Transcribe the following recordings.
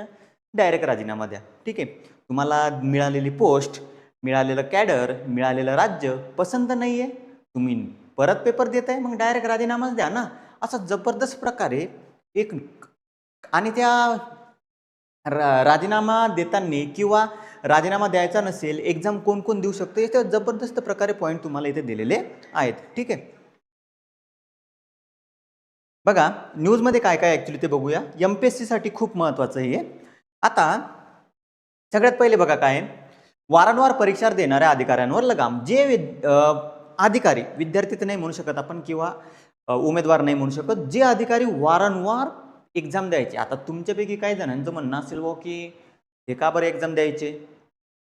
ना डायरेक्ट राजीनामा द्या. ठीक आहे? तुम्हाला मिळालेली पोस्ट मिळालेलं कॅडर मिळालेलं राज्य पसंत नाही आहे तुम्ही परत पेपर देत आहे मग डायरेक्ट राजीनामाच द्या ना. असा जबरदस्त प्रकारे एक आणि त्या रा राजीनामा देताना किंवा राजीनामा द्यायचा नसेल एक्झाम कोण कोण देऊ शकतो याच्या जबरदस्त प्रकारे पॉईंट तुम्हाला इथे दिलेले आहेत. ठीक आहे? बघा न्यूजमध्ये काय काय ॲक्च्युली ते बघूया. एम पी एस सीसाठी खूप महत्त्वाचं हे. आहे. आता सगळ्यात पहिले बघा काय वारंवार परीक्षा देणाऱ्या अधिकाऱ्यांवर लगाम. जे विद अधिकारी विद्यार्थी तर नाही म्हणू शकत आपण किंवा उमेदवार नाही म्हणू शकत जे अधिकारी वारंवार एक्झाम द्यायचे. आता तुमच्यापैकी काही जणांचं म्हणणं असेल व की हे का बरं एक्झाम द्यायचे?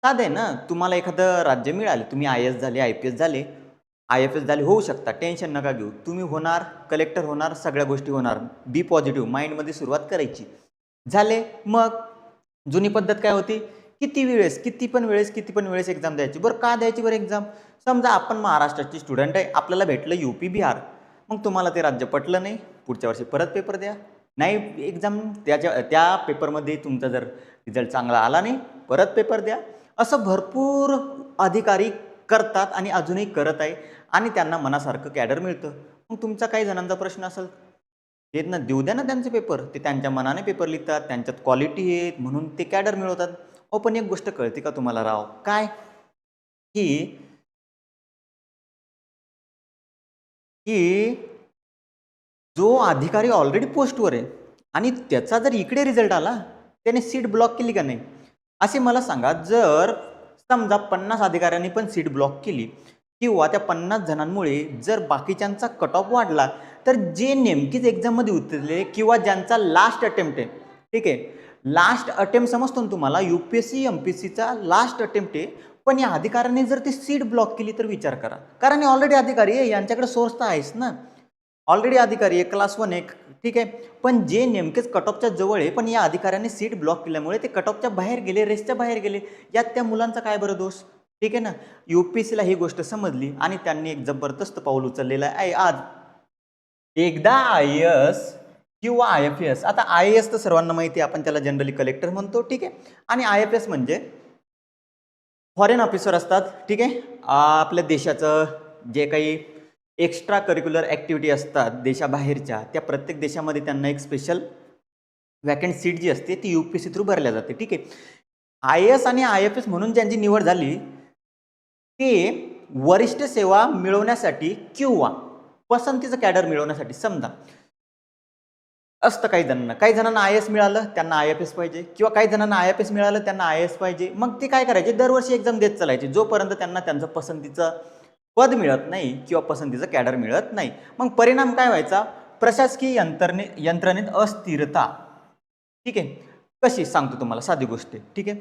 साधे आहे ना तुम्हाला एखादं राज्य मिळालं. तुम्ही आय एस झाले आय पी एस झाले. आय एफ एस झाले होऊ शकता. टेन्शन नका घेऊ. तुम्ही होणार कलेक्टर होणार सगळ्या गोष्टी होणार. बी पॉझिटिव्ह माइंडमध्ये सुरुवात करायची. झाले. मग जुनी पद्धत काय होती? किती वेळेस किती पण वेळेस किती पण वेळेस एक्झाम द्यायची. बरं का द्यायची बरं एक्झाम समजा आपण महाराष्ट्राची स्टुडंट आहे. आपल्याला भेटलं यू पी बिहार. मग तुम्हाला ते राज्य पटलं नाही. पुढच्या वर्षी परत पेपर द्या. नाही एक्झाम त्याच्या त्या पेपरमध्ये तुमचा जर रिझल्ट चांगला आला नाही परत पेपर द्या. असं भरपूर अधिकारी करतात आणि अजूनही करत आहे आणि त्यांना मनासारखं कॅडर मिळतं. मग तुमचा काही जणांचा प्रश्न असेल ते ना देऊ द्या ना त्यांचे पेपर ते त्यांच्या मनाने पेपर लिहितात त्यांच्यात क्वालिटी आहेत म्हणून ते कॅडर मिळवतात. हो पण एक गोष्ट कळते का तुम्हाला राव? काय? की की जो अधिकारी ऑलरेडी पोस्टवर आहे आणि त्याचा जर इकडे रिझल्ट आला त्याने सीट ब्लॉक केली का नाही? असे मला सांगा जर समजा पन्नास अधिकाऱ्यांनी पण सीट ब्लॉक केली किंवा त्या पन्नास जणांमुळे जर बाकीच्यांचा कट ऑफ वाढला तर जे नेमकीच एक्झाममध्ये उतरले किंवा ज्यांचा लास्ट अटेम्प्ट आहे ठीक आहे? लास्ट अटेम्प्ट समजतो ना तुम्हाला? U P S C M P S सीचा लास्ट अटेम्प्ट आहे. पण या अधिकाऱ्यांनी जर ती सीट ब्लॉक केली तर विचार करा. कारण ऑलरेडी अधिकारी आहे यांच्याकडे सोर्स तर आहेच ना. ऑलरेडी अधिकारी आहे क्लास वन एक. ठीक आहे. पण जे नेमकेच कटॉपच्या जवळ आहे पण या अधिकाऱ्यांनी सीट ब्लॉक केल्यामुळे ते कटॉपच्या बाहेर गेले रेसच्या बाहेर गेले. यात त्या मुलांचा काय बरं दोष? ठीक आहे ना? यू पी सीला ही गोष्ट समजली आणि त्यांनी एक जबरदस्त पाऊल उचललेलं आहे. आज. एकदा आय एस किंवा आय एफ एस आता आय एस तर सर्वांना माहिती आहे आपण त्याला जनरली कलेक्टर म्हणतो ठीक आहे. आणि आय एफ एस म्हणजे फॉरेन ऑफिसर असतात ठीक आहे. आपल्या देशाचं जे काही एक्स्ट्रा करिक्युलर ॲक्टिव्हिटी असतात देशाबाहेरच्या त्या प्रत्येक देशामध्ये त्यांना एक स्पेशल वॅकंट सीट जी असते ती यू पी सी थ्रू भरल्या जाते. ठीक आहे? आय एस आणि आय एफ एस म्हणून ज्यांची निवड झाली ते वरिष्ठ सेवा मिळवण्यासाठी किंवा पसंतीचं कॅडर मिळवण्यासाठी समजा असतं काही जणांना. काही जणांना आय एस मिळालं त्यांना आय एफ एस पाहिजे. किंवा काही जणांना आय एफ एस मिळालं त्यांना आय एस पाहिजे. मग ते काय करायचे? दरवर्षी एक्झाम देत चालायचे. जोपर्यंत त्यांना त्यांचं पसंतीचं पद मिळत नाही किंवा पसंतीचं कॅडर मिळत नाही. मग परिणाम काय व्हायचा? प्रशासकीय यंत्रणे यंत्रणेत अस्थिरता. ठीक आहे? कशी? सांगतो तुम्हाला साधी गोष्ट. ठीक आहे?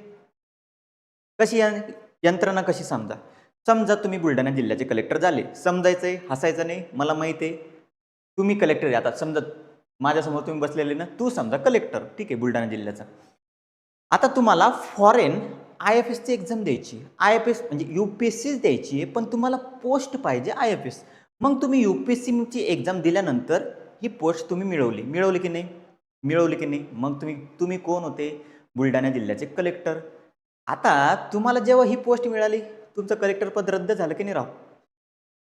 कशी यंत्रणा कशी समजा? समजा तुम्ही बुलढाणा जिल्ह्याचे कलेक्टर झाले. समजायचं आहे हसायचं नाही? मला माहिती आहे. तुम्ही कलेक्टर आता समजा माझ्यासमोर तुम्ही बसलेले ना तू समजा कलेक्टर. ठीक आहे बुलढाणा जिल्ह्याचा. आता तुम्हाला फॉरेन आय एफ एसची एक्झाम द्यायची. आय एफ एस म्हणजे यू पी एस सीच द्यायची आहे पण तुम्हाला पोस्ट पाहिजे आय एफ एस. मग तुम्ही यू पी एस सीची एक्झाम दिल्यानंतर ही पोस्ट तुम्ही मिळवली. मिळवली की नाही? मिळवली की नाही? मग तुम्ही तुम्ही कोण होते? बुलढाणा जिल्ह्याचे कलेक्टर आता तुम्हाला जेव्हा ही पोस्ट मिळाली तुमचं कलेक्टर पद रद्द झालं की नाही राव?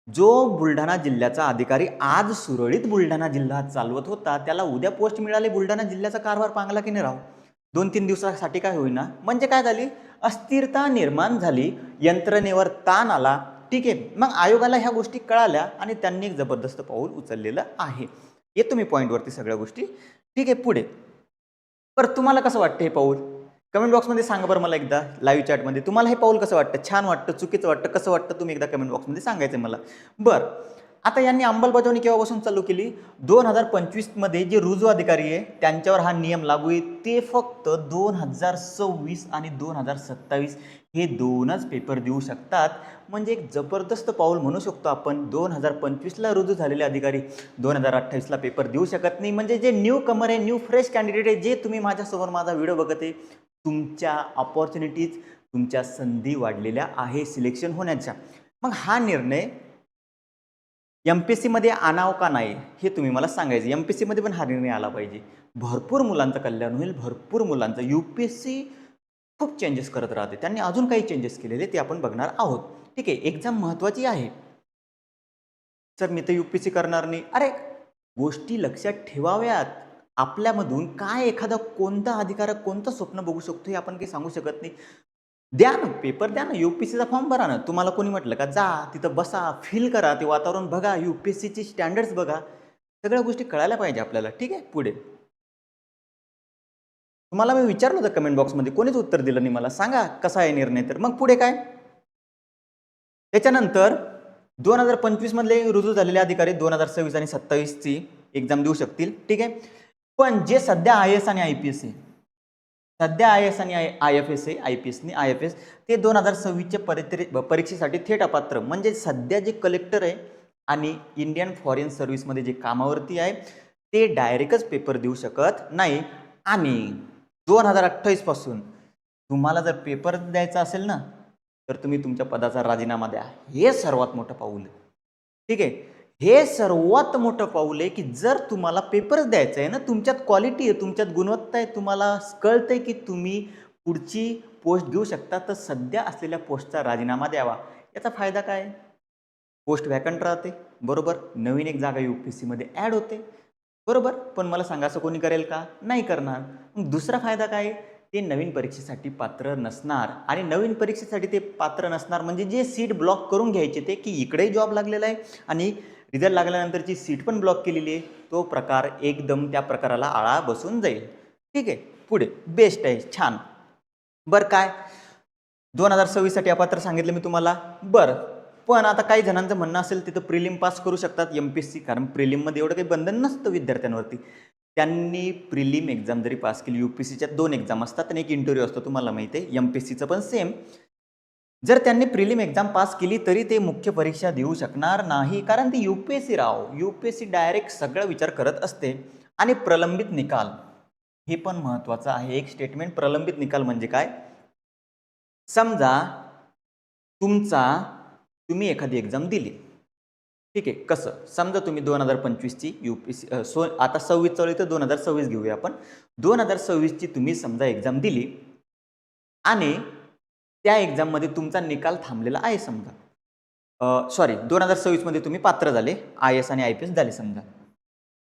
जो बुलढाणा जिल्ह्याचा अधिकारी आज सुरळीत बुलढाणा जिल्हा चालवत होता त्याला उद्या पोस्ट मिळाली बुलढाणा जिल्ह्याचा कारभार पांगला की नाही राव? दोन तीन दिवसासाठी काय होईना. म्हणजे काय झाली? अस्थिरता निर्माण झाली. यंत्रणेवर ताण आला. ठीक आहे. मग आयोगाला ह्या गोष्टी कळाल्या आणि त्यांनी एक जबरदस्त पाऊल उचललेलं आहे. येतो मी पॉईंटवरती सगळ्या गोष्टी. ठीक आहे पुढे. बरं तुम्हाला कसं वाटतं हे पाऊल? कमेंट बॉक्समध्ये सांगा बरं मला एकदा लाईव्ह चॅटमध्ये तुम्हाला हे पाऊल कसं वाटतं? छान वाटतं? चुकीचं वाटतं? कसं वाटतं? तुम्ही एकदा कमेंट बॉक्समध्ये सांगायचं मला. बरं. आता यांनी अंमलबजावणी केव्हापासून चालू केली? दोन हजार पंचवीसमध्ये जे रुजू अधिकारी आहे त्यांच्यावर हा नियम लागू आहे. ते फक्त दोन हजार सव्वीस आणि दोन हजार सत्तावीस हे दोनच पेपर देऊ शकतात. म्हणजे एक जबरदस्त पाऊल म्हणू शकतो आपण. दोन हजार पंचवीसला रुजू झालेले अधिकारी दोन हजार अठ्ठावीसला पेपर देऊ शकत नाही. म्हणजे जे न्यू कमर आहे न्यू फ्रेश कॅन्डिडेट आहे जे तुम्ही माझ्यासमोर माझा व्हिडिओ बघत आहे तुमच्या ऑपॉर्च्युनिटीज तुमच्या संधी वाढलेल्या आहे सिलेक्शन होण्याच्या. मग हा निर्णय एम पी एस सीमध्ये आणावं का नाही हे तुम्ही मला सांगायचं. एम पी एस सीमध्ये पण हा निर्णय आला पाहिजे. भरपूर मुलांचं कल्याण होईल भरपूर मुलांचं यू पी एस सी खूप चेंजेस करत राहते. त्यांनी अजून काही चेंजेस केलेले ते आपण बघणार आहोत. ठीक आहे एक्झाम महत्त्वाची आहे. सर मी तर यू पी सी करणार नाही. अरे गोष्टी लक्षात ठेवाव्यात. आपल्यामधून काय एखादा कोणता अधिकार कोणतं स्वप्न बघू शकतो हे आपण काही सांगू शकत नाही. द्या ना पेपर द्या ना यू पी सीचा फॉर्म भरा ना. तुम्हाला कोणी म्हटलं का जा तिथं बसा फील करा ते वातावरण बघा यू पी एस सीची स्टँडर्ड्स बघा. सगळ्या गोष्टी कळायला पाहिजे आपल्याला ठीक आहे? पुढे. तुम्हाला मी विचारलं होतं कमेंट बॉक्समध्ये कोणीच उत्तर दिलं नाही मला. सांगा कसा आहे निर्णय तर. मग पुढे काय? त्याच्यानंतर दोन हजार पंचवीसमधले रुजू झालेले अधिकारी दोन हजार सव्वीस आणि सत्तावीसची एक्झाम देऊ शकतील ठीक आहे? पण जे सध्या आय एस आणि आय पी एस आहे सध्या आय एस आणि आय आय एफ एस आहे आय पी एसनी आय एफ एस ते दोन हजार सव्वीसच्या परीक्षे परीक्षेसाठी थेट अपात्र म्हणजे सध्या जे कलेक्टर आहे आणि इंडियन फॉरेन सर्व्हिसमध्ये जे कामावरती आहे ते डायरेक्टच पेपर देऊ शकत नाही. आणि दोन हजार अठ्ठावीसपासून तुम्हाला जर पेपर द्यायचा असेल ना तर तुम्ही तुमच्या पदाचा राजीनामा द्या. हे सर्वात मोठं पाऊल. ठीक आहे? हे सर्वात मोठं पाऊल आहे की जर तुम्हाला पेपरच द्यायचं आहे ना तुमच्यात क्वालिटी आहे तुमच्यात गुणवत्ता आहे तुम्हाला कळतंय की तुम्ही पुढची पोस्ट घेऊ शकता तर सध्या असलेल्या पोस्टचा राजीनामा द्यावा. याचा फायदा काय? पोस्ट व्हॅकंट राहते बरोबर? नवीन एक जागा यू पी एस सीमध्ये ॲड होते बरोबर? पण मला सांगा असं कोणी करेल का? नाही करणार. मग दुसरा फायदा काय? ते नवीन परीक्षेसाठी पात्र नसणार. आणि नवीन परीक्षेसाठी ते पात्र नसणार म्हणजे जे सीट ब्लॉक करून घ्यायचे ते की इकडेही जॉब लागलेला आहे आणि रिझल्ट लागल्यानंतरची सीट पण ब्लॉक केलेली आहे. तो प्रकार एकदम त्या प्रकाराला आळा बसून जाईल. ठीक आहे पुढे. बेस्ट आहे. छान. बरं काय? दोन हजार सव्वीससाठी अपात्र सांगितलं मी तुम्हाला. बरं. पण आता काही जणांचं म्हणणं असेल तिथं प्रिलिम पास करू शकतात एम पी एस सी कारण प्रिलिममध्ये एवढं काही बंधन नसतं विद्यार्थ्यांवरती. त्यांनी प्रिलिम एक्झाम जरी पास केली यू पी सीच्या दोन एक्झाम असतात आणि एक इंटरव्ह्यू असतो तुम्हाला माहिती आहे. एम पी एस सीचं पण सेम जर त्यांनी प्रिलिम एक्झाम पास केली तरी ते मुख्य परीक्षा देऊ शकणार नाही. कारण ती यू पी एस सी राव U P S C direct सगळा विचार करत असते आणि प्रलंबित निकाल. हे पण महत्त्वाचं आहे. एक स्टेटमेंट प्रलंबित निकाल म्हणजे काय? समजा तुमचा तुम्ही एखादी एक्झाम दिली. ठीक आहे कसं? समजा तुम्ही दोन हजार पंचवीसची यू पी सी सो आता सव्वीस चालू तर दोन हजार सव्वीस घेऊया आपण. दोन हजार सव्वीसची तुम्ही समजा एक्झाम दिली आणि त्या एक्झाममध्ये तुमचा निकाल थांबलेला आहे समजा. सॉरी दोन हजार सव्वीसमध्ये तुम्ही पात्र झाले. आय एस आणि आय पी एस झाले समजा.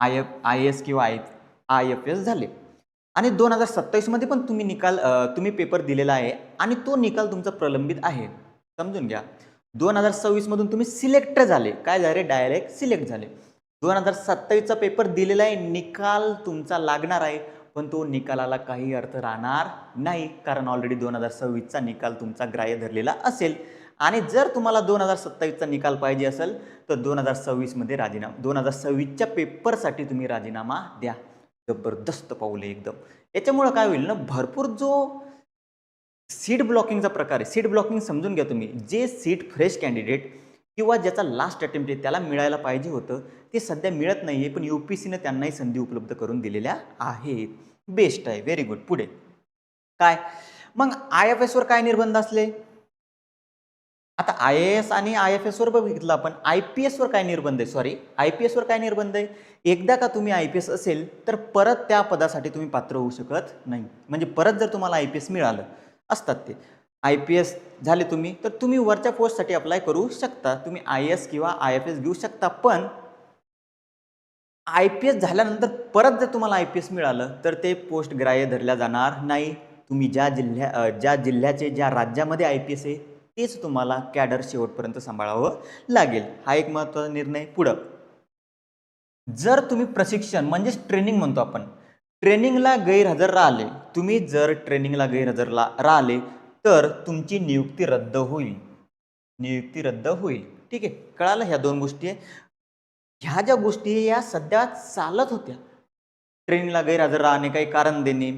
आय एफ आय एस किंवा आय आय एफ एस झाले. आणि दोन हजार सत्तावीसमध्ये पण तुम्ही निकाल तुम्ही पेपर दिलेला आहे आणि तो निकाल तुमचा प्रलंबित आहे. समजून घ्या. दोन हजार सव्वीसमधून तुम्ही सिलेक्ट झाले. काय झाले? डायरेक्ट सिलेक्ट झाले. दोन हजार सत्तावीसचा पेपर दिलेला आहे. निकाल तुमचा लागणार आहे. पण तो निकालाला काही अर्थ राहणार नाही. कारण ऑलरेडी दोन हजार सव्वीसचा निकाल तुमचा ग्राह्य धरलेला असेल. आणि जर तुम्हाला दोन हजार सत्तावीसचा निकाल पाहिजे असेल तर दोन हजार सव्वीसमध्ये राजीनामा दोन हजार सव्वीसच्या पेपरसाठी तुम्ही राजीनामा द्या. जबरदस्त पाऊल आहे एकदम. याच्यामुळं काय होईल ना भरपूर जो सीट ब्लॉकिंगचा प्रकार आहे सीट ब्लॉकिंग समजून घ्या तुम्ही. जे सीट फ्रेश कॅन्डिडेट किंवा ज्याचा लास्ट अटेम्प्ट आहे त्याला मिळायला पाहिजे होतं. ते सध्या मिळत नाही आहे पण यू पी सीनं त्यांनाही संधी उपलब्ध करून दिलेल्या आहेत. बेस्ट आहे. व्हेरी गुड पुढे. काय? मग आय एफ एसवर काय निर्बंध असले? आता आय ए एस आणि आय एफ एसवर बघितलं आपण. आय पी एसवर काय निर्बंध आहे? सॉरी आय पी एसवर काय निर्बंध आहे? एकदा का तुम्ही आय पी एस असेल तर परत त्या पदासाठी तुम्ही पात्र होऊ शकत नाही. म्हणजे परत जर तुम्हाला आय पी एस मिळालं असतात ते. आय पी एस झाले तुम्ही तर तुम्ही वरच्या पोस्टसाठी अप्लाय करू शकता. तुम्ही आय एस किंवा आय एफ एस घेऊ शकता पण आय पी एस झाल्यानंतर परत जर तुम्हाला आय पी एस मिळालं तर ते पोस्ट ग्राह्य धरल्या जाणार नाही. तुम्ही ज्या जिल्ह्या ज्या जिल्ह्याचे ज्या राज्यामध्ये आय पी एस आहे तेच तुम्हाला कॅडर शेवटपर्यंत सांभाळावं लागेल. हा एक महत्त्वाचा निर्णय पुढं. जर तुम्ही प्रशिक्षण म्हणजेच ट्रेनिंग म्हणतो आपण ट्रेनिंगला गैरहजर राहिले तुम्ही जर ट्रेनिंगला गैरहजर ला राहिले तर तुमची नियुक्ती रद्द होईल. नियुक्ती रद्द होईल. ठीक आहे? कळालं ह्या दोन गोष्टी? आहे ह्या ज्या गोष्टी या सध्या चालत होत्या. ट्रेनिंगला गैरहजर राहणे काही कारण देणे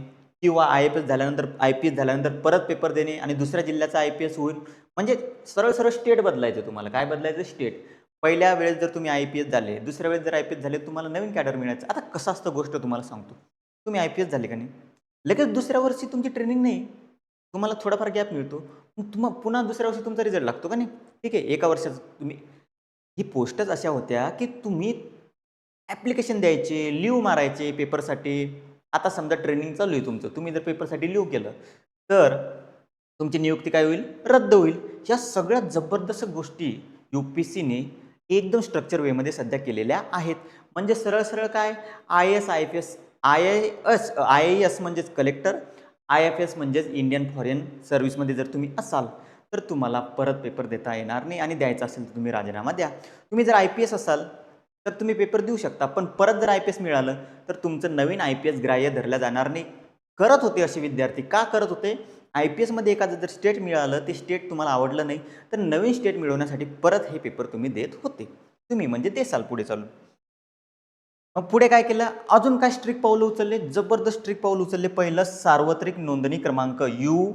किंवा आय पी एस झाल्यानंतर आय पी एस झाल्यानंतर परत पेपर देणे आणि दुसऱ्या जिल्ह्याचा आय पी एस होईल. म्हणजे सरळ सरळ स्टेट बदलायचं तुम्हाला. काय बदलायचं? स्टेट पहिल्या वेळेस जर तुम्ही आय पी एस झाले दुसऱ्या वेळेस जर आय पी एस झाले तुम्हाला नवीन कॅडर मिळायचं. आता कसं असतं गोष्ट तुम्हाला सांगतो. तुम्ही आय पी एस झाले का नाही? लगेच दुसऱ्या वर्षी तुमची ट्रेनिंग नाही. तुम्हाला थोडाफार गॅप मिळतो. मग तुम्हा पुन्हा दुसऱ्या वर्षी तुमचा रिझल्ट लागतो का नाही? ठीक आहे एका वर्षाचं तुम्ही ही पोस्टच अशा होत्या की तुम्ही ॲप्लिकेशन द्यायचे लिव्ह मारायचे पेपरसाठी आता समजा ट्रेनिंग चालू आहे तुमचं. तुम्ही जर पेपरसाठी लिव्ह केलं तर तुमची नियुक्ती काय होईल? रद्द होईल. या सगळ्या जबरदस्त गोष्टी यू पी सीने एकदम स्ट्रक्चर वेमध्ये सध्या केलेल्या आहेत. म्हणजे सरळ सरळ काय? I S I F S I I S I I S म्हणजेच कलेक्टर आय एफ एस म्हणजेच इंडियन फॉरेन सर्व्हिसमध्ये जर तुम्ही असाल तर तुम्हाला परत पेपर देता येणार नाही आणि द्यायचा असेल तर तुम्ही राजीनामा द्या. तुम्ही जर आय पी एस असाल तर तुम्ही पेपर देऊ शकता पण परत जर आय पी एस मिळालं तर तुमचं नवीन आय पी एस ग्राह्य धरल्या जाणार नाही. करत होते असे विद्यार्थी. का करत होते? आय पी एसमध्ये एखादं जर स्टेट मिळालं ते स्टेट तुम्हाला आवडलं नाही तर नवीन स्टेट मिळवण्यासाठी परत हे पेपर तुम्ही देत होते. तुम्ही म्हणजे ते साल पुढे चालू. मग पुढे काय केलं? अजून काय स्ट्रिक पाऊल उचलले? जबरदस्त स्ट्रिक पाऊल उचलले. पहिलं सार्वत्रिक नोंदणी क्रमांक यू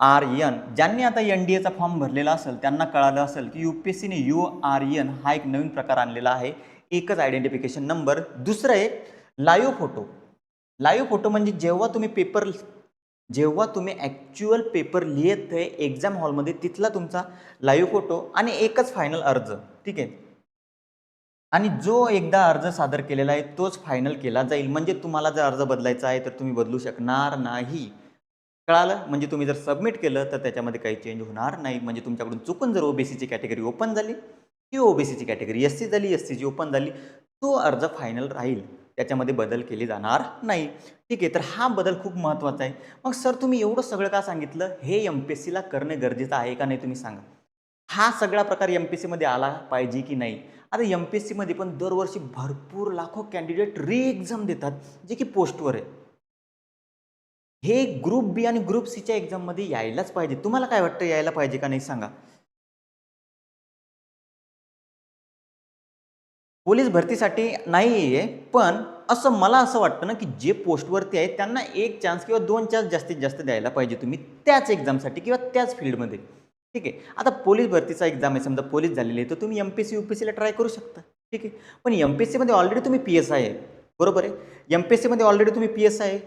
आर एन. ज्यांनी आता एन डी एचा फॉर्म भरलेला असेल त्यांना कळालं असेल की यू पी एस सीने यू आर एन हा एक नवीन प्रकार आणलेला आहे. एकच आयडेंटिफिकेशन नंबर दुसरं आहे लाईव्ह फोटो लाईव्ह फोटो म्हणजे जेव्हा तुम्ही पेपर जेव्हा तुम्ही ॲक्च्युअल पेपर लिहित आहे एक्झाम हॉलमध्ये तिथला तुमचा लाईव्ह फोटो आणि एकच फायनल अर्ज. ठीक आहे? आणि जो एकदा अर्ज सादर केलेला आहे तोच फायनल केला जाईल. म्हणजे तुम्हाला जर अर्ज बदलायचा आहे तर तुम्ही बदलू शकणार नाही. कळालं? म्हणजे तुम्ही जर सबमिट केलं तर त्याच्यामध्ये काही चेंज होणार नाही. म्हणजे तुमच्याकडून चुकून जर ओबीसीची कॅटेगरी ओपन झाली किंवा ओबीसीची कॅटेगरी एस सी झाली एस सीची ओपन झाली तो अर्ज फायनल राहील. त्याच्यामध्ये बदल केले जाणार नाही. ठीक आहे तर हा बदल खूप महत्त्वाचा आहे. मग सर तुम्ही एवढं सगळं का सांगितलं? हे एम पी एस सीला करणे गरजेचं आहे का नाही तुम्ही सांगा. हा सगळा प्रकार एम पी एस सीमध्ये आला पाहिजे की नाही? आता एम पी एस सीमध्ये पण दरवर्षी भरपूर लाखो कॅन्डिडेट री एक्झाम देतात जे की पोस्टवर आहे. हे ग्रुप बी आणि ग्रुप सीच्या एक्झाममध्ये यायलाच पाहिजे. तुम्हाला काय वाटतं यायला पाहिजे का नाही सांगा. पोलीस भरतीसाठी नाही आहे पण असं मला असं वाटतं ना की जे पोस्टवरती आहेत त्यांना एक चान्स किंवा दोन चान्स जास्तीत जास्त द्यायला पाहिजे तुम्ही त्याच एक्झामसाठी किंवा त्याच फील्डमध्ये ठीक आहे? आता पोलीस भरतीचा एक्झाम आहे समजा पोलीस झालेली आहे तर तुम्ही M P C U P सीला ट्राय करू शकता. ठीक आहे? पण एम पी एस सीमध्ये ऑलरेडी तुम्ही पी एस आय आहे. बरोबर आहे? एम पी एस सीमध्ये ऑलरेडी तुम्ही पी एस आय आहे.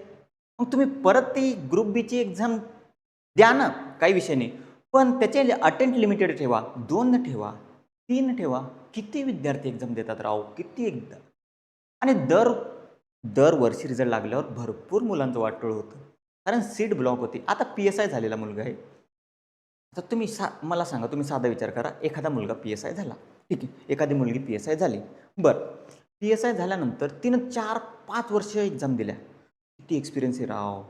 मग तुम्ही परत ती ग्रुप बीची एक्झाम द्या ना काही विषय नाही. पण त्याचे अटेंट लिमिटेड ठेवा दोन ठेवा तीन ठेवा किती विद्यार्थी एक्झाम देतात राव किती एकदा? आणि दर दरवर्षी रिझल्ट लागल्यावर भरपूर मुलांचं वाटोळ होतं. कारण सीट ब्लॉक होती. आता पी एस आय झालेला मुलगा आहे. आता तुम्ही सा मला सांगा तुम्ही साधा विचार करा. एखादा मुलगा पी एस आय झाला. ठीक आहे. एखादी मुलगी पी एस आय झाली. बरं. पी एस आय झाल्यानंतर तिनं चार पाच वर्ष एक्झाम दिल्या. किती एक्सपिरियन्स आहे राव?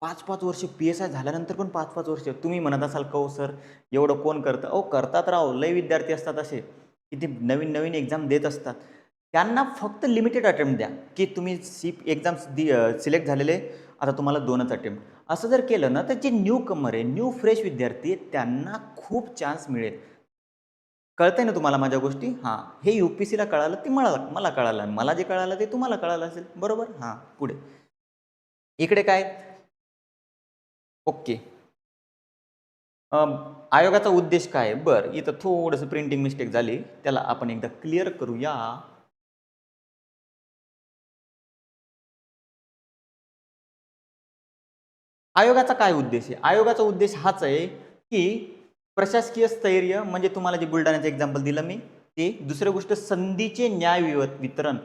पाच पाच वर्ष पी एस आय झाल्यानंतर पण पाच पाच वर्ष. तुम्ही म्हणत असाल कहो सर एवढं कोण करतं? अहो करतात राव. लय विद्यार्थी असतात असे. की ते नवीन नवीन एक्झाम देत असतात. त्यांना फक्त लिमिटेड अटेम्प्ट द्या. की तुम्ही सी एक्झाम्स दि सिलेक्ट झालेले आता तुम्हाला दोनच अटेम्प्ट असं जर केलं ना तर जे न्यू कमर आहे न्यू फ्रेश विद्यार्थी आहेत त्यांना खूप चान्स मिळेल. कळतंय ना तुम्हाला माझ्या गोष्टी? हां. हे यू पी सीला कळालं ते मला मला कळालं. मला जे कळालं ते तुम्हाला कळालं असेल. बरोबर? हां. पुढे. इकडे काय? ओके. आयोगाचा उद्देश काय? बरं इथं थोडंसं प्रिंटिंग मिस्टेक झाली. त्याला आपण एकदा क्लिअर करूया. आयोगाचा काय उद्देश आहे? आयोगाचा उद्देश हाच आहे की प्रशासकीय स्थैर्य म्हणजे तुम्हाला जे बुलढाण्याचं एक्झाम्पल दिलं मी ते दुसरी गोष्ट संधीचे न्याय वितरण.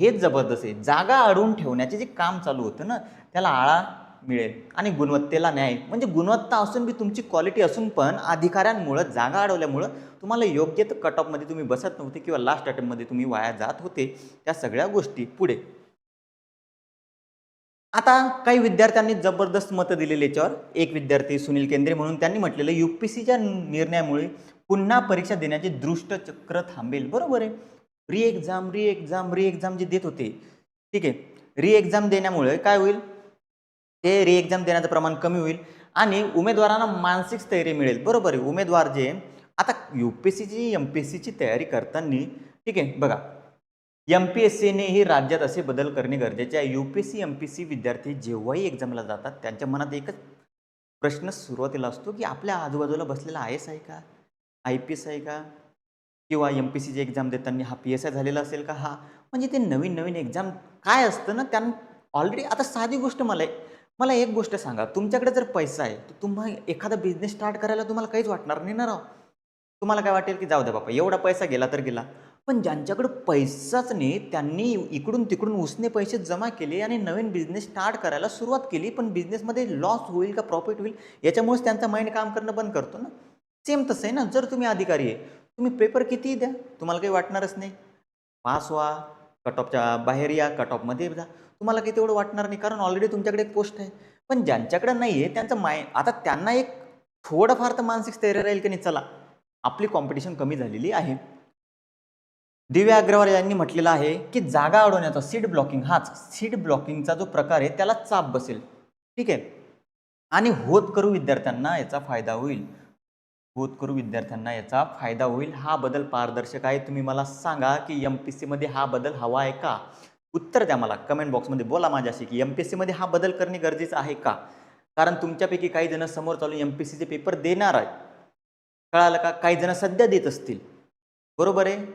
हेच जबरदस्त आहे. जागा अडवून ठेवण्याचे जे काम चालू होतं ना त्याला आळा मिळेल आणि गुणवत्तेला न्याय. म्हणजे गुणवत्ता असून बी तुमची क्वालिटी असून पण अधिकाऱ्यांमुळं जागा अडवल्यामुळं तुम्हाला योग्य तर कट ऑफमध्ये तुम्ही बसत नव्हते किंवा लास्ट अटेम्प्टमध्ये तुम्ही वाया जात होते. त्या सगळ्या गोष्टी पुढे. आता काही विद्यार्थ्यांनी जबरदस्त मतं दिलेली याच्यावर. एक विद्यार्थी सुनील केंद्रे म्हणून त्यांनी म्हटलेलं यू पी सीच्या निर्णयामुळे पुन्हा परीक्षा देण्याचे दृष्टचक्र थांबेल. बरोबर आहे. री एक्झाम री एक्झाम री एक्झाम जे देत होते ठीक आहे. री एक्झाम देण्यामुळे काय होईल? ते री एक्झाम देण्याचं प्रमाण कमी होईल आणि उमेदवारांना मानसिक स्थैर्य मिळेल. बरोबर आहे. उमेदवार जे आता यू पी एस सीची एम पी एस सीची तयारी करताना ठीक आहे बघा. एम पी एस सीने ही राज्यात असे बदल करणे गरजेचे आहे. U P S C M P C विद्यार्थी जेव्हाही एक्झामला जातात त्यांच्या मनात एकच प्रश्न सुरुवातीला असतो की आपल्या आजूबाजूला बसलेला आय एस आहे का? आय पी एस आहे का? किंवा एम पी सीची एक्झाम देताना हा पी एस आय झालेला असेल का हा? म्हणजे ते नवीन नवीन एक्झाम काय असतं ना त्यां ऑलरेडी आता साधी गोष्ट मला आहे मला एक गोष्ट सांगा. तुमच्याकडे जर पैसा आहे तर तुम्हा एखादा बिझनेस स्टार्ट करायला तुम्हाला काहीच वाटणार नाही ना राव. तुम्हाला काय वाटेल की जाऊ द्या बापा एवढा पैसा गेला तर गेला. पण ज्यांच्याकडं पैसाच नाही त्यांनी इकडून तिकडून उसने पैसे जमा केले आणि नवीन बिझनेस स्टार्ट करायला सुरुवात केली पण बिझनेसमध्ये लॉस होईल का प्रॉफिट होईल याच्यामुळेच त्यांचा माइंड काम करणं बंद करतो ना. सेम तसं आहे ना जर तुम्ही अधिकारी आहे तुम्ही पेपर कितीही द्या? तुम्हाला काही वाटणारच नाही. पास व्हा कट ऑफच्या बाहेर या कट ऑफमध्ये जा. तुम्हाला काही तेवढं वाटणार नाही कारण ऑलरेडी तुमच्याकडे एक पोस्ट आहे. पण ज्यांच्याकडे नाही आहे त्यांचं माय आता त्यांना एक थोडंफार तर मानसिक स्थैर्य राहील की नाही चला आपली कॉम्पिटिशन कमी झालेली आहे. दिव्या अग्रवाल यांनी म्हटलेलं आहे की जागा अडवण्याचा सीट ब्लॉकिंग हाच सीट ब्लॉकिंगचा जो प्रकार आहे त्याला चाप बसेल. ठीक आहे? आणि होत करू विद्यार्थ्यांना याचा फायदा होईल. होत करू विद्यार्थ्यांना याचा फायदा होईल. हा बदल पारदर्शक आहे. तुम्ही मला सांगा की एम पी सीमध्ये हा बदल हवा आहे का? उत्तर द्या मला. कमेंट बॉक्समध्ये बोला माझ्याशी की एम पी सीमध्ये हा बदल करणे गरजेचं आहे का? कारण तुमच्यापैकी काही जण समोर चालून एम पी सीचे पेपर देणार आहे कळालं का? काही जण सध्या देत असतील. बरोबर आहे?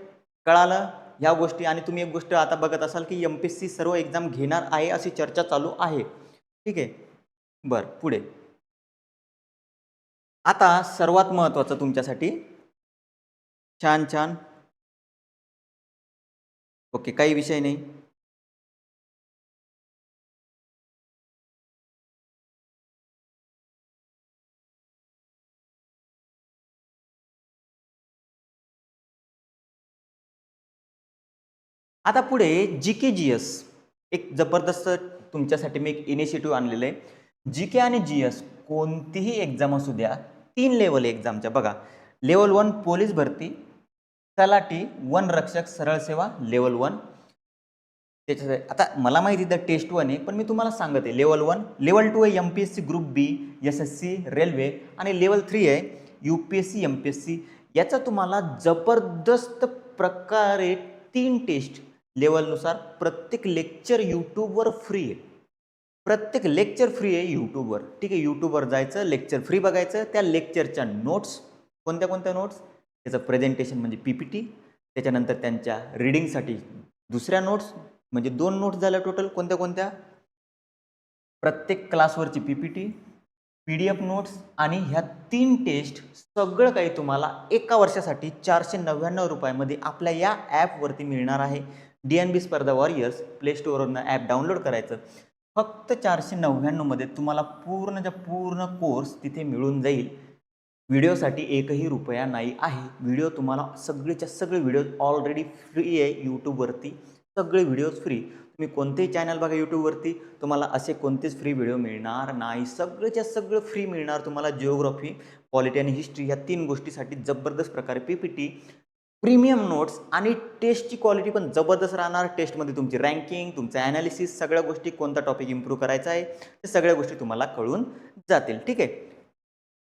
कळालं? ह्या गोष्टी आणि तुम्ही एक गोष्ट आता बघत असाल की एम पी सी सर्व एक्झाम घेणार आहे अशी चर्चा चालू आहे. ठीक आहे? बरं. पुढे. आता सर्वात महत्त्वाचं तुमच्यासाठी छान छान. ओके काही विषय नाही. आता पुढे जी के जी एस एक जबरदस्त तुमच्यासाठी मी एक इनिशिएटिव्ह आणलेलं आहे. जी के आणि जी एस कोणतीही एक्झाम असू द्या तीन लेवल एक्झामच्या बघा लेवल वन पोलीस भरती तलाठी वन रक्षक सरळ सेवा लेवल वन त्याच्यात आता मला माहिती तर टेस्ट वन आहे पण मी तुम्हाला सांगत आहे लेवल वन लेवल टू आहे M P S C group B S S C railway आणि लेवल थ्री आहे U P S C M P S C याचा तुम्हाला जबरदस्त प्रकारे तीन टेस्ट लेवलनुसार प्रत्येक लेक्चर यूट्यूबवर फ्री आहे. प्रत्येक लेक्चर फ्री आहे यूट्यूबवर ठीक आहे यूट्यूबवर जायचं लेक्चर फ्री बघायचं त्या लेक्चरच्या नोट्स कोणत्या कोणत्या नोट्स त्याचं प्रेझेंटेशन म्हणजे पी पी टी त्याच्यानंतर त्यांच्या रिडिंगसाठी दुसऱ्या नोट्स म्हणजे दोन नोट्स झाल्या टोटल कोणत्या कोणत्या? प्रत्येक क्लासवरची P P T P D F notes आणि ह्या तीन टेस्ट सगळं काही तुम्हाला एका वर्षासाठी चारशे नव्याण्णव रुपयामध्ये आपल्या या ॲपवरती मिळणार आहे. डी एन बी स्पर्धा वॉरियर्स प्ले स्टोअरवरनं ॲप डाउनलोड करायचं. फक्त चारशे नव्याण्णवमध्ये तुम्हाला पूर्णच्या पूर्ण कोर्स तिथे मिळून जाईल. व्हिडिओसाठी एकही रुपया नाही आहे. व्हिडिओ तुम्हाला सगळेच्या सगळे व्हिडिओ ऑलरेडी फ्री आहे यूट्यूबवरती सगळे व्हिडिओज फ्री तुम्ही कोणतेही चॅनल बघा यूट्यूबवरती तुम्हाला असे कोणतेच फ्री व्हिडिओ मिळणार नाही. सगळेच्या सगळं फ्री मिळणार तुम्हाला जिओग्राफी पॉलिटी आणि हिस्ट्री ह्या तीन गोष्टीसाठी जबरदस्त प्रकारे P P T premium notes आणि टेस्टची क्वालिटी पण जबरदस्त राहणार. टेस्टमध्ये तुमची रँकिंग तुमचं ॲनालिसिस सगळ्या गोष्टी कोणता टॉपिक इम्प्रूव्ह करायचा आहे ते सगळ्या गोष्टी तुम्हाला कळून जातील. ठीक आहे?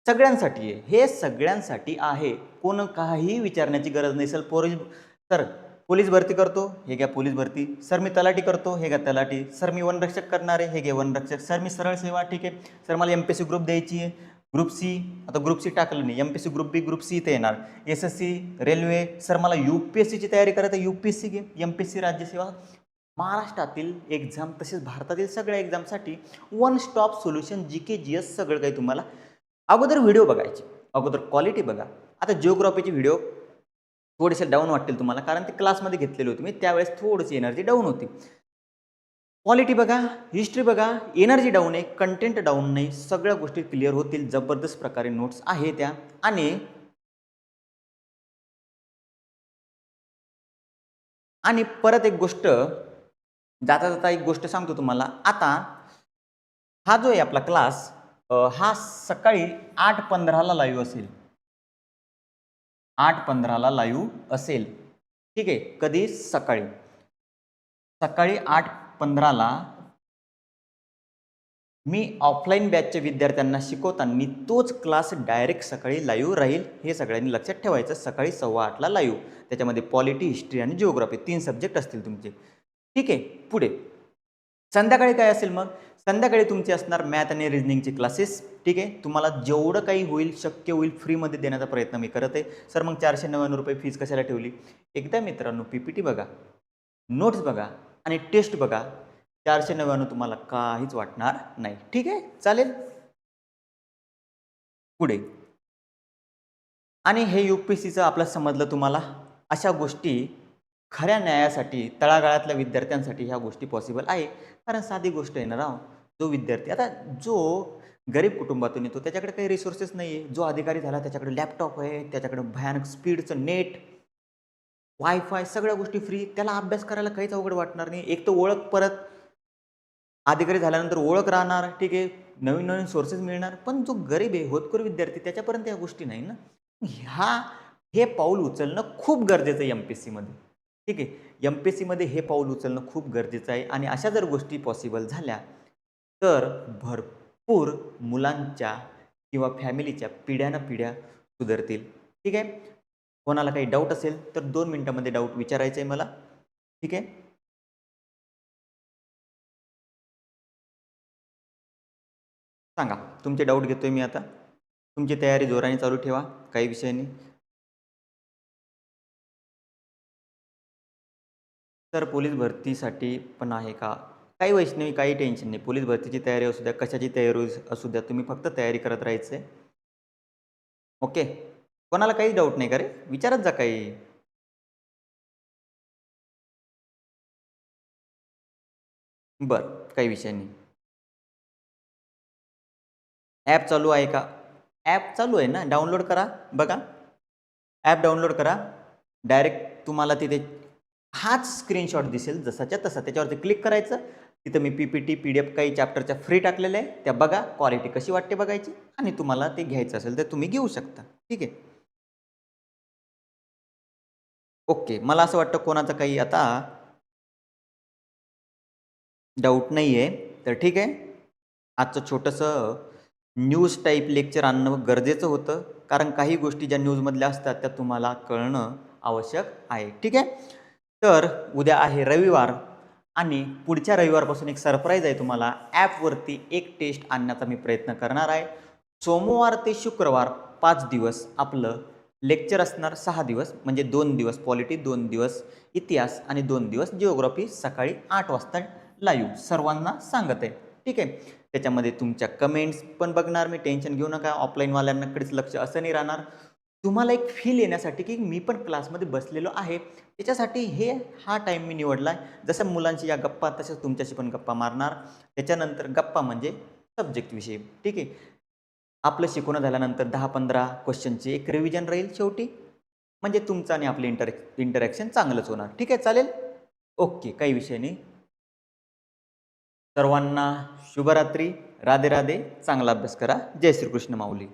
सगळ्यांसाठी आहे. हे सगळ्यांसाठी आहे. कोण काही विचारण्याची गरज नाही. सर पोलीस सर पोलीस भरती करतो हे घ्या पोलीस भरती. सर मी तलाठी करतो हे घ्या तलाठी. सर मी वनरक्षक करणार आहे हे घ्या वनरक्षक. सर मी सरळ सेवा ठीक आहे. सर मला एम पी सी ग्रुप द्यायची आहे. ग्रुप सी आता ग्रुप सी टाकलं नाही M P C group B group C इथे येणार. S S C railway sir मला यू पी एस सीची तयारी करायचं यू पी एस सी घे. एम पी एस सी राज्यसेवा महाराष्ट्रातील एक्झाम तसेच भारतातील सगळ्या एक्झामसाठी one stop solution G K G S सगळं काही तुम्हाला अगोदर व्हिडिओ बघायचे. अगोदर क्वालिटी बघा. आता जिओग्राफीचे व्हिडिओ थोडेसे डाऊन वाटतील तुम्हाला कारण ते क्लासमध्ये घेतलेले होते. मी त्यावेळेस थोडीशी एनर्जी डाऊन होती. क्वालिटी बघा हिस्ट्री बघा एनर्जी डाऊन आहे कंटेंट डाऊन नाही सगळ्या गोष्टी क्लिअर होतील जबरदस्त प्रकारे नोट्स आहे त्या. आणि आणि परत एक गोष्ट जाता जाता एक गोष्ट सांगतो तुम्हाला. आता हा जो आहे आपला क्लास हा सकाळी आठ पंधराला लाईव्ह असेल. आठ पंधराला लाईव्ह असेल. ठीक आहे कधी? सकाळी. सकाळी आठ पंधराला मी ऑफलाईन बॅचच्या विद्यार्थ्यांना शिकवताना तोच क्लास डायरेक्ट सकाळी लाईव्ह राहील हे सगळ्यांनी लक्षात ठेवायचं. सकाळी सव्वा आठला लाईव्ह त्याच्यामध्ये पॉलिटी हिस्ट्री आणि जिओग्राफी तीन सब्जेक्ट असतील तुमचे. ठीक आहे पुढे. संध्याकाळी काय असेल मग? संध्याकाळी तुमचे असणार मॅथ आणि रिजनिंगचे क्लासेस ठीक आहे तुम्हाला जेवढं काही होईल शक्य होईल फ्रीमध्ये देण्याचा प्रयत्न मी करत आहे. सर मग चारशे नव्याण्णव रुपये फीज कशाला ठेवली? एकदा मित्रांनो पी पी टी बघा. नोट्स बघा. आणि टेस्ट बघा. चारशे नव्याण्णव तुम्हाला काहीच वाटणार नाही. ठीक आहे? चालेल? पुढे. आणि हे यू पी सीचं आपलं समजलं तुम्हाला? अशा गोष्टी खऱ्या न्यायासाठी तळागाळातल्या विद्यार्थ्यांसाठी ह्या गोष्टी पॉसिबल आहे. कारण साधी गोष्ट आहे ना राव जो विद्यार्थी आता जो गरीब कुटुंबातून येतो त्याच्याकडे काही रिसोर्सेस नाही आहे जो अधिकारी झाला त्याच्याकडे लॅपटॉप आहे त्याच्याकडे भयानक स्पीडचं नेट वायफाय सगळ्या गोष्टी फ्री त्याला अभ्यास करायला काहीच अवघड वाटणार नाही. एक तर ओळख परत अधिकारी झाल्यानंतर ओळख राहणार ठीक आहे. नवीन नवीन सोर्सेस मिळणार. पण जो गरीब आहे होतकरू विद्यार्थी त्याच्यापर्यंत या गोष्टी नाही ना. ह्या हे पाऊल उचलणं खूप गरजेचं आहे एम पी एस सीमध्ये ठीक आहे. एम पी एस सीमध्ये हे पाऊल उचलणं खूप गरजेचं आहे. आणि अशा जर गोष्टी पॉसिबल झाल्या तर भरपूर मुलांच्या किंवा फॅमिलीच्या पिढ्यानं पिढ्या सुधारतील. ठीक आहे. कोणाला काही डाऊट असेल तर दोन मिनटामध्ये डाऊट विचारायचं आहे मला. ठीक आहे? सांगा तुमचे डाऊट घेतोय मी आता. तुमची तयारी जोराने चालू ठेवा काही विषय नाही. तर पोलीस भरतीसाठी पण आहे का? काही वैष्णवी काही टेन्शन नाही. पोलीस भरतीची तयारी असू द्या कशाची तयारी असू द्या तुम्ही फक्त तयारी करत राहायचं आहे ओके? कोणाला काही डाऊट नाही का रे? विचारत जा काही. बरं काही विषय नाही. ॲप चालू आहे का? ॲप चालू आहे ना? डाउनलोड करा बघा. ॲप डाउनलोड करा. डायरेक्ट तुम्हाला तिथे हाच स्क्रीनशॉट दिसेल. जसाच्या तसा त्याच्यावरती क्लिक करायचं. तिथं मी P P T P D F काही चॅप्टरच्या फ्री टाकलेल्या आहे त्या बघा क्वालिटी कशी वाटते बघायची आणि तुम्हाला ते घ्यायचं असेल तर तुम्ही घेऊ शकता. ठीक आहे? ओके मला असं वाटतं कोणाचं काही आता डाऊट नाही आहे तर ठीक आहे. आजचं छोटंसं न्यूज टाईप लेक्चर आणणं गरजेचं होतं. कारण काही गोष्टी ज्या न्यूजमधल्या असतात त्या तुम्हाला कळणं आवश्यक आहे. ठीक आहे? तर उद्या आहे रविवार आणि पुढच्या रविवारपासून एक सरप्राईज आहे तुम्हाला. ॲपवरती एक टेस्ट आणण्याचा मी प्रयत्न करणार आहे. सोमवार ते शुक्रवार पाच दिवस आपलं लेक्चर असणार सहा दिवस म्हणजे दोन दिवस पॉलिटी दोन दिवस इतिहास आणि दोन दिवस जिओग्राफी सकाळी आठ वाजता लाईव्ह सर्वांना सांगत. आहे ठीक आहे? त्याच्यामध्ये तुमच्या कमेंट्स पण बघणार मी टेन्शन घेऊ नका. ऑफलाईनवाल्यांकडेच लक्ष असं नाही राहणार. तुम्हाला एक फील येण्यासाठी की मी पण क्लासमध्ये बसलेलो आहे. त्याच्यासाठी हे हा टाईम मी निवडला आहे जसं मुलांशी या गप्पा तसेच तुमच्याशी पण गप्पा मारणार. त्याच्यानंतर गप्पा म्हणजे सब्जेक्टविषयी ठीक आहे? आपलं शिकवणं झाल्यानंतर दहा पंधरा क्वेश्चनची एक रिव्हिजन राहील शेवटी. म्हणजे तुमचं आणि आपलं इंटर इंटरॅक्शन चांगलंच होणार. ठीक आहे चालेल? ओके काही विषय नाही. सर्वांना शुभरात्री. राधे राधे. चांगला अभ्यास करा. जय श्रीकृष्ण माऊली.